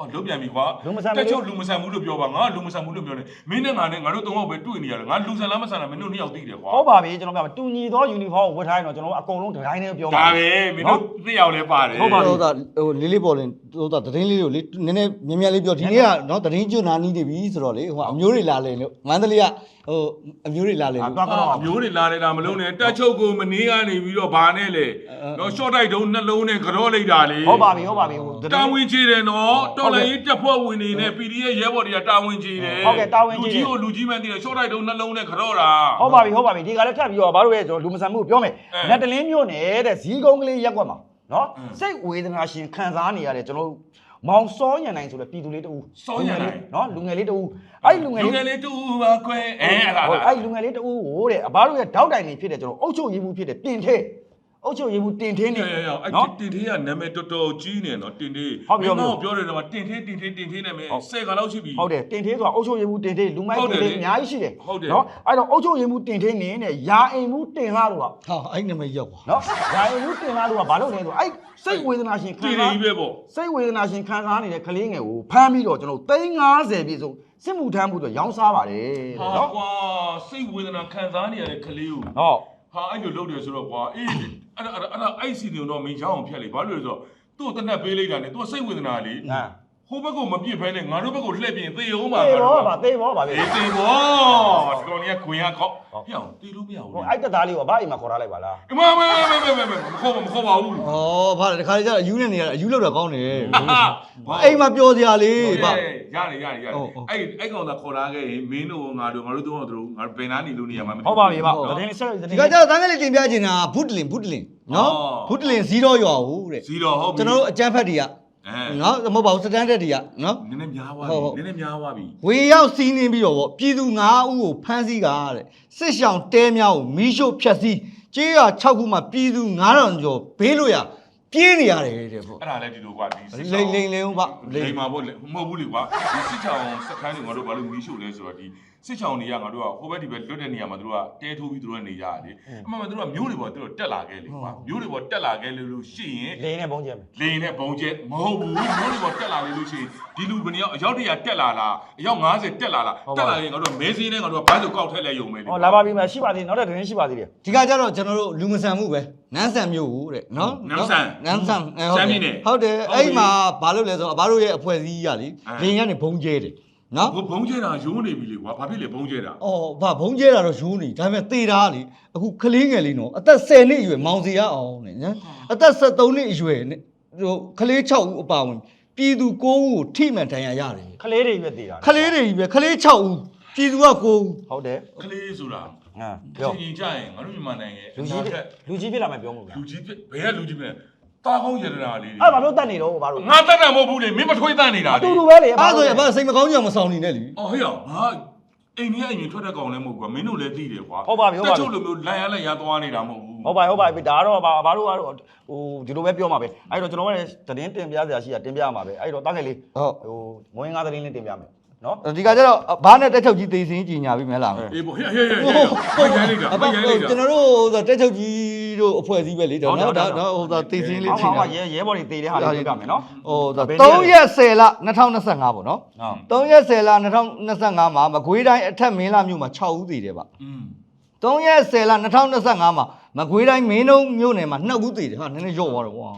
C: အော်လုတ်ပြန်ပြီကွာ
B: လူမဆန်ဘူး
C: တက်ချုပ်လူမဆန်ဘူးလို့ပြောပါငါလူမဆန်ဘူးလို့ပြောနေမင်းနဲ့ငါနဲ့ငါတို့သုံးယောက်ပဲတွေ့နေရတယ်ငါလူဆန်လားမဆန်လားမင်းတို့နှစ်ယောက်သိတယ်ကွာ
B: ဟုတ်ပါပြီကျွန်တော်ကတူညီသောယူနီဖောင်းကိုဝတ်ထားရင်တော့ကျွန်တော်တို့အကုန်လုံးဒီတိုင်းနဲ့ပြောပါ
C: ဒါပဲမင်းတို့နှစ်ယောက်လည်းပါတယ်
A: ဟုတ်ပါတော့ဟိုလေးလေးပေါ်လင်ဟိုဒါသတင်းလေးကိုလေနည်းနည်းမြင်မြင်လေးပြောဒီနေ့ကနော်သတင်းကျွနာနီးနေပြီဆိုတော့လေဟိုအမျိုးတွေလာလေလို့မန္တလေးကဟိုအမျိုးတွေလာလေ
B: အာ
A: လို့
B: တွားကတော့
C: အမျိုးတွေလာနေတာမလုံးနဲ့တက်ချုပ်ကိုမနေကနေပြီးတော့ဗာနဲ့လေတော့ short တိုက်တုံးနှလုံးနဲ့ကြောလိုက်တာလေ
B: ဟုတ်ပါပြီဟုတ်ပါပြီဟိုသတင်း
C: တာဝန်ကြီးတယ်နော်တော်လိုင်းကြီးတက်ဖွဲ့ဝင်နေနဲ့ PDF ရဲဘော်တွေကတာဝန်ကြီးတယ်
B: ဟုတ်ကဲ့တာဝန်ကြီးတယ်
C: လူကြီးကိုလူကြီးမှန်းသိတယ် short တိုက်တုံးနှလုံးနဲ့ကြောတာ
B: ဟုတ်ပါပြီဟုတ်ပါပြီဒီကလည်းထပ်ပြီးတော့ဘာလို့လဲကျွန်တော်လူမဆန်မှုကိုပြောမယ်
C: အဲ
B: နတ်တလင်းမျိုးနေတဲ့ဇီးကုန်းကလေးရက်ကွက်မှာနော်
C: အင်း
B: စိတ်ဝေဒနာရှင်ခံစားနေရတဲ့ကျွန်တော်တို့မောင်စောညံနိုင်ဆိုတဲ့ပြည်သူလေးတူ
C: စောညံနိုင်
B: နော်လူငယ်လေးတူအဲ့ဒီလူငယ်
C: လူ
B: လေး
C: ငယ်လေးတူပါခွဲအဲအဲ့ဒါ
B: ဟုတ်
C: အဲ့
B: အဲ့ဒီလူငယ်လေးတူကိုတဲ့အဘတို့ရဲ့တောက်တိုင်နေဖြစ်တဲ့ကျွန်တော်အုတ်ချုပ်ရည်မှုဖြစ်တဲ့တင်ထဲ အုတ်ချုပ်ရည်မှုတင်ထင်းနေ
C: ရရရအဲ့
B: နော်
C: တင်သေးကနာမည်တော်တော်ကြီးနေနော်တင်သေး
B: ဟုတ်ပြီဟုတ်ပြီ
C: မင်းတို့ပြောတယ်တော့တင်သေးတင်သေးတင်သေးနဲ့မင်း
B: ဟုတ်
C: ဆယ်ကလောက်ရှိပြီ
B: ဟုတ်တယ်တင်သေးဆိုတာအုတ်ချုပ်ရည်မှုတင်သေးလူမိုက်
C: ဟုတ်တယ်
B: တင်
C: လေ
B: သေးအများကြီးရှိတယ်
C: ဟုတ်တယ်
B: နော်အဲ့တော့အုတ်ချုပ်ရည်မှုတင်သေးနေနဲ့ယာအိမ်မှုတင်လာတော့
A: ဟာအဲ့နမရောက်ကွာ
B: နော်ယာအိမ်မှုတင်လာတော့ဘာလို့လဲဆိုအဲ့စိတ်ဝေဒနာရှင်ခံ
C: တင်
B: စား
C: သေးပဲပေါ့
B: စိတ်ဝေဒနာရှင်ခံစားနေတဲ့ကလေးငယ်ကိုဖမ်းပြီးတော့ကျွန်တော်350ပြည့်စုံစစ်မှုထမ်းမှုတော့ရောင်းစားပါတယ်တဲ့
C: ဟာ
B: နော်
C: ကွာစိတ်ဝေဒနာခံစားနေရတဲ့ကလေးကို
B: ဟုတ်
C: ဟာအဲ့လိုလုပ်တယ်ဆိုတော့ကွာအေးအဲ့ဒါအဲ့ဒါအဲ့ဒါအဲ့စီနေတော့မင်းချောင်းအောင်ဖြတ်လေဘာလို့လဲဆိုတော့သူ့ကိုတနက်ပေးလိုက်တာ ਨੇ သူကစိတ်ဝေဒနာလေ
B: ဟမ်
C: ဟိုဘက်ကမပြစ်ဖဲနဲ့ငါတို့ဘက်ကလှည့်ပြင်သေအောင်ပါ
B: သေဘောပါသေဘောပါပဲ
C: အေးသေဘောတော်နေခွင်ရကောက်ဟျောင်းသေလို့မရဘူး
B: ဟို
C: လေ
B: အဲ့တက်သားလေးကိုဘာအိမ်မှာခေါ်ထားလိုက်ပါလား
C: အမမမမမမမခေါ်မခေါ်ပါဘူး
A: ဩဗါတခါလေကျတော့အယူနဲ့နေရတာအယူလောက်တာကောင်းတယ်
C: ဟာ
A: အိမ်မှာပြောစရာလေးဗါ
C: ရတယ်ရတယ်ရတယ်
A: ဟုတ်ဟုတ်
C: အဲ့အဲ့ကောင်သာခေါ်လာခဲ့ရင်မင်းတို့ငါတို့ငါတို့တော့တို့ငါဘယ်နာနေလို့နေရမှာမ
B: ဟုတ်ပါပြီဗျသတင်းလေးဆက်သတင်း
A: ဒီကကျတော့တန်းကလေးတင်ပြချင်တာဘုဒလင်ဘုဒလင်နော်ဘုဒလင်ဇီရောရွာဟုတ်တဲ့
C: စီတော့ဟုတ်ပြီ
A: ကျွန်တော်တို့အကြမ်းဖက်တွေက
C: အဲ
A: နော်မဟုတ်ပါဘူးစတန်ဒတ်တွေကနော်
C: နည်းနည်းများသွား
A: ဟုတ်ဟုတ်
C: ပြီနည်းနည်းများသွားပြီ
A: ဝေရောက်စီးနှင်းပြီးတော့ဗောပြည်သူ9ဦးကိုဖမ်းဆီးကားတဲ့စစ်ရှောင်းတဲများကိုမီးရှို့ဖျက်ဆီးကြေးရ6ခုမှပြည်သူ9000ကျော်ဘေးလို့ရပြေးနေရတယ်တဲ့ဗော
C: အဲ့ဒါလည်းဒီလိုကွာဒီ
A: လိမ့်လိမ့်လိမ့်ဦးဗ
C: လိမ့်မှာပေါ့လေမဟုတ်ဘူးလေကွာဒီစစ်ချောင်းစခန်းတွေငါတို့ဘာလို့မီးရှို့လဲဆိုတော့ဒီ စစ်ချောင်းတွေကငါတို့ကဟိုဘက်ဒီဘက်လွတ်တဲ့နေရာမှာတို့ကတဲထိုးပြီးတို့ကနေကြရတယ်အမှန်မှန်တို့ကမျိုးတွေပေါ်တို့တက်လာခဲ့လေကွာမျိုးတွေပေါ်တက်လာခဲ့လို့ရှိရင်
B: လေးနဲ့ပုံကျဲမယ်
C: လေရင်နဲ့ဘုံကျဲမဟုတ်ဘူးမျိုးတွေပေါ်တက်လာလေလို့ရှိရင်ဒီလူဘယ်နှစ်ယောက်အယောက်တရာတက်လာလားအယောက်90တက်လာလားတက်လာရင်ငါတို့မဲစင်းနဲ့ငါတို့ကဘန်းဆိုကောက်ထက်လဲယုံမယ်လေ
B: ဟောလာပါပြီမရှိပါသေးနောက်တဲ့သတင်းရှိပါသေးတယ်
A: ဒီကကျတော့ကျွန်တော်တို့လူမဆန်မှုပဲနန်းဆန်မျိုးဦးတဲ့နော်
C: နန်းဆန်
A: နန်းဆန်အဲ
C: ရှမ်းပြည်နယ်
A: ဟုတ်တယ်
C: ဟုတ်ပြီ
A: အဲ့မှာဘာလို့လဲဆိုတော့အဘတို့ရဲ့အဖွဲ့အစည်းကလေ
C: အဲ
A: လင်းရနေဘုံကျဲတယ် နော်
C: ဘုံဘုံကျဲတာယိုးနေပြီလေကွာဘာဖြစ်လဲဘုံကျဲတာ
A: အော်ဘာဘုံကျဲတာတော့ယူနေဒါပေမဲ့တေတာလေအခုကလေးငယ်လေးနော်အသက်10နှစ်အရွယ်မောင်စီရအောင်နဲ့နော်အသက်73နှစ်အရွယ်နဲ့ဟိုကလေး6ဦးအပါဝင်ပြည်သူ9ဦးကိုထိမှန်ဒဏ်ရာရတယ်
B: ခလေးတွေပဲတည်တာ
A: ကလေးတွေကြီးပဲကလေး6ဦးပြည်သူက9ဦး
B: ဟုတ်တယ်
C: ကလေးဆိုတာ
B: ဟမ်
C: အ
B: ပြော
C: ချင်းချင်းကြရင်ငါတို့မြန်မာနိုင်ငံရဲ့
B: လူကြီးဖြစ်လူကြီးဖြစ်လာမယ်ပြောမှုလား
C: လူကြီးဖြစ်ဘယ်ကလူကြီးဖြစ်လဲ တာကောင်းရတနာလေး
B: အဲ့ဘာလို့တတ်နေတော့ဘာလို့
C: ငါတက်တာမဟုတ်ဘူးလေမင်းမထွေးတတ်နေတာ
B: အ
C: လေ
B: တူတူပဲလေ
A: အဲ့ဆိုရင်ဘာစိတ်မကောင်းကြအောင်မဆောင်နေနဲ့လी
C: အော်ဟေ့ရောငါအိမ်ကြီးအရင်ထွက်တဲ့ကောင်လည်းမဟုတ်ကွာမင်းတို့လည်းသိတယ်ကွာ
B: ဟုတ်ပါပြီဟုတ်ပါပြီ
C: တက်ချုပ်လိုမျိုးလန်ရလက်ရသွားနေတာမဟုတ်ဘူး
B: ဟုတ်ပါဟုတ်ပါပြီဒါကတော့ဘာဘာလို့ကတော့ဟိုဒီလိုပဲပြောမှာပဲအဲ့တော့ကျွန်တော်ကလည်းသတင်းတင်ပြစရာရှိတာတင်ပြရမှာပဲအဲ့တော့တားခဲ့လေး
A: ဟုတ်
B: ဟိုမွေးငါသတင်းလေးတင်ပြမယ်နော်
A: ဒီကကျတော့ဘာနဲ့တက်ချုပ်ကြီးသိစင်းကြီးညာပြီမဲလား
C: အေးပေါ့ဟေ့ဟေ့ဟေ့ဟေ့ဟေ့ရိုင်းလိုက်တာ
A: အ
C: ဟေ့ရိုင်းလိုက်
A: ကျွန်
C: တာ
A: တော်တို့ဆိုတက်ချုပ်ကြီး တို့အဖွဲ့အစည်းပဲလေဒါနော်ဒါတော့ဟိုဒါသိစင်းလေး
B: အော်
A: ချိန်
B: ဟော
A: တာ
B: ရဲရဲဘော်တွေတည်တဲ့ဟာလေးပြမယ်နော်
A: ဟိုဒါ3ရက်10လ2025ပေါ့နော်
B: ဟုတ်
A: 3ရက်10လ2025မှာမကွေးတိုင်းအထက်မင်းလာမြို့မှာ6ဦးသေးတယ်ဗျ
C: อืม
A: 3ရက်10လ2025မှာမကွေးတိုင်းမင်းတုံးမြို့နယ်မှာ2ဦးသေးတယ်ဟာနည်းနည်းရော့သွားတယ်ကွာ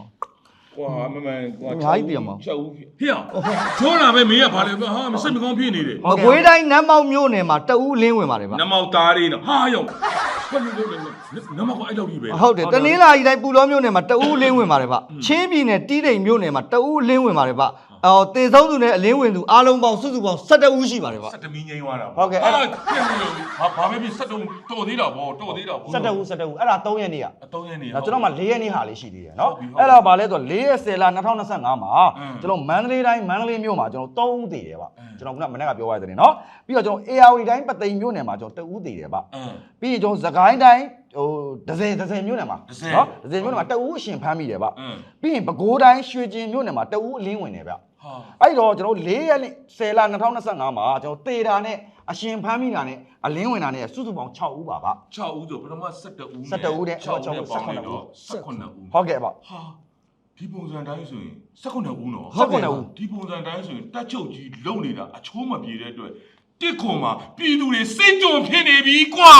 C: ကွာမမန်ကွာ
A: အများကြီးပြင်ပါ
C: 6ဦးဟေ့ချိုးလာပဲမင်းကဘာလဲဟာမစိတ်မကောင်းဖြစ်နေတယ်
A: မကွေးတိုင်းနတ်မောက်မြို့နယ်မှာ2ဦးလင်းဝင်ပါတယ်ဗျ
C: နမောက်သားလေးနော်ဟာယောဘယ်လိုလုပ်လဲနမောက်ကအဲ့လောက်ကြီးပဲ
A: ဟုတ်တယ်တနင်္လာရီတိုင်းပူလောမြို့နယ်မှာ2ဦးလင်းဝင်ပါတယ်ဗျချင်းပြည်နယ်တီးတိမ်မြို့နယ်မှာ2ဦးလင်းဝင်ပါတယ်ဗျ အော်တေဆုံးသူနဲ့အလင်းဝင်သူအားလုံးပေါင်းစုစုပေါင်း17ဦးရှိပါတယ်ဗျ
C: စက်တမီငိမ့်သွားတာ
B: ဟုတ်ကဲ့အဲ့ဒါ
C: ပြန်လို့ဘာဘာပဲဖြစ်စက်တုံးတော်သေးတာဗောတော်သေးတာဗော
B: 17ဦး17ဦးအဲ့ဒါ3ရက်နေ့က
C: အတော့ရနေ
B: ဒါကျွန်တော်မှ4ရက်နေ့ဟာလေးရှိသေးတယ်နော်
C: ဟုတ်ပြီဟုတ်ပြီ
B: အဲ့ဒါဘာလဲဆိုတော့4ရက်10လ2025မှာ
C: အင်း
B: ကျွန်တော်မန္တလေးတိုင်းမန္တလေးမြို့မှာကျွန်တော်3ဦးတည်တယ်ဗျ
C: အင်း
B: ကျွန်တော်ကမနေ့ကပြောရတဲ့နော်ပြီးတော့ကျွန်တော် AR တိုင်းပသိမ်မြို့နယ်မှာကျွန်တော်2ဦးတည်တယ်ဗျ
C: အင်း
B: ပြီးရင်ကျွန်တော်သခိုင်းတိုင်းဟိုဒဇယ်ဒဇယ်မြို့နယ်မှာ
C: ဒဇယ်
B: နော်ဒဇယ်မြို့နယ်မှာ2ဦးအရှင်ဖမ်းမိတယ်ဗျ
C: အင်း
B: ပြီးရင်ပဲခူးတိုင်းရွှေကျင်မြို့နယ်မှာ2ဦးအလင်းဝင်တယ်ဗျ
C: ဟာ
B: အဲ့တော့ကျွန်တော်4ရက်နေ့10လ2025မှာကျွန်တော်တေတာနဲ့အရှင်ဖမ်းမိတာနဲ့အလင်းဝင်တာနဲ့စုစုပေါင်း6ဦးပါဗျ
C: 6ဦးဆိုပထမ12ဦး
B: 12ဦးတဲ့
C: 6ဦးနဲ့
B: 6
C: ပေါင်း
B: 18
C: လိုက်တော့
B: ဦး
C: 18ဦး
B: ဟုတ်ကဲ့ဗျ
C: ဟာဒီပုံစံတိုင်းဆိုရင်18ဦးနော်
B: ဟုတ်ကဲ့ဦး
C: ဒီပုံစံတိုင်းဆိုရင်တက်ချုပ်ကြီးလုံနေတာအချိုးမပြေတဲ့အတွက်တစ်ခွန်မှာပြည်သူတွေစိတ်ကြုံဖြစ်နေပြီကွာ